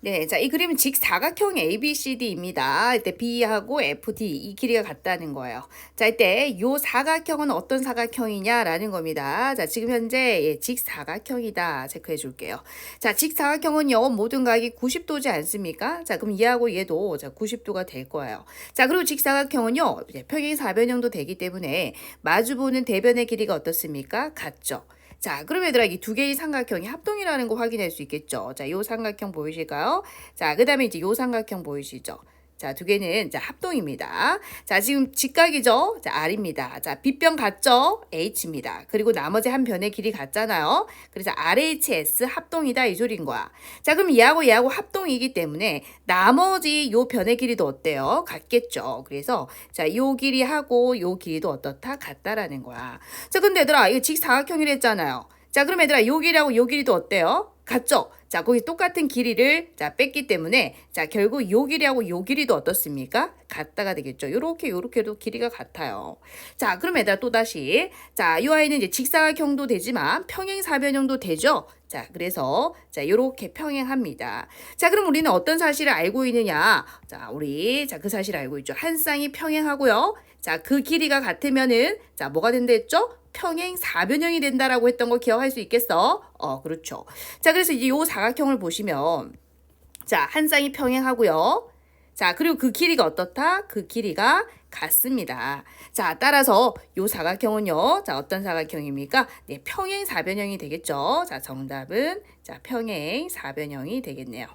네, 자, 이 그림은 직사각형 ABCD입니다. 이때 B하고 FD 이 길이가 같다는 거예요. 자, 이때 요 사각형은 어떤 사각형이냐라는 겁니다. 자, 지금 현재 예, 직사각형이다 체크해 줄게요. 자, 직사각형은요 모든 각이 90도지 않습니까? 자, 그럼 얘하고 얘도 자 90도가 될 거예요. 자, 그리고 직사각형은요 평행 사변형도 되기 때문에 마주보는 대변의 길이가 어떻습니까? 같죠. 자, 그럼 얘들아 이 두 개의 삼각형이 합동이라는 거 확인할 수 있겠죠. 자, 요 삼각형 보이실까요? 자, 그다음에 이제 요 삼각형 보이시죠? 자, 두 개는 자, 합동입니다. 자, 지금 직각이죠? 자, R입니다. 자, 빗변 같죠? H입니다. 그리고 나머지 한 변의 길이 같잖아요. 그래서 RHS 합동이다 이 소리인 거야. 자, 그럼 얘하고 얘하고 합동이기 때문에 나머지 요 변의 길이도 어때요? 같겠죠. 그래서 자, 요 길이하고 요 길이도 어떻다? 같다라는 거야. 자, 근데 얘들아, 이거 직사각형이라 했잖아요. 자, 그럼 얘들아, 요 길이하고 요 길이도 어때요? 같죠? 자, 거기 똑같은 길이를 자, 뺐기 때문에 자, 결국 요 길이하고 요 길이도 어떻습니까? 같다가 되겠죠. 요렇게 요렇게도 길이가 같아요. 자, 그럼 얘들아 또 다시 자, 요 아이는 이제 직사각형도 되지만 평행사변형도 되죠. 자, 그래서 자, 요렇게 평행합니다. 자, 그럼 우리는 어떤 사실을 알고 있느냐? 자, 우리 자, 그 사실을 알고 있죠. 한 쌍이 평행하고요. 자, 그 길이가 같으면은 자, 뭐가 된다 했죠? 평행 사변형이 된다라고 했던 거 기억할 수 있겠어? 어, 그렇죠. 자, 그래서 이제 요 사각형을 보시면 자, 한 쌍이 평행하고요. 자, 그리고 그 길이가 어떻다? 그 길이가 같습니다. 자, 따라서 요 사각형은요. 자, 어떤 사각형입니까? 네, 평행 사변형이 되겠죠. 자, 정답은 자, 평행 사변형이 되겠네요.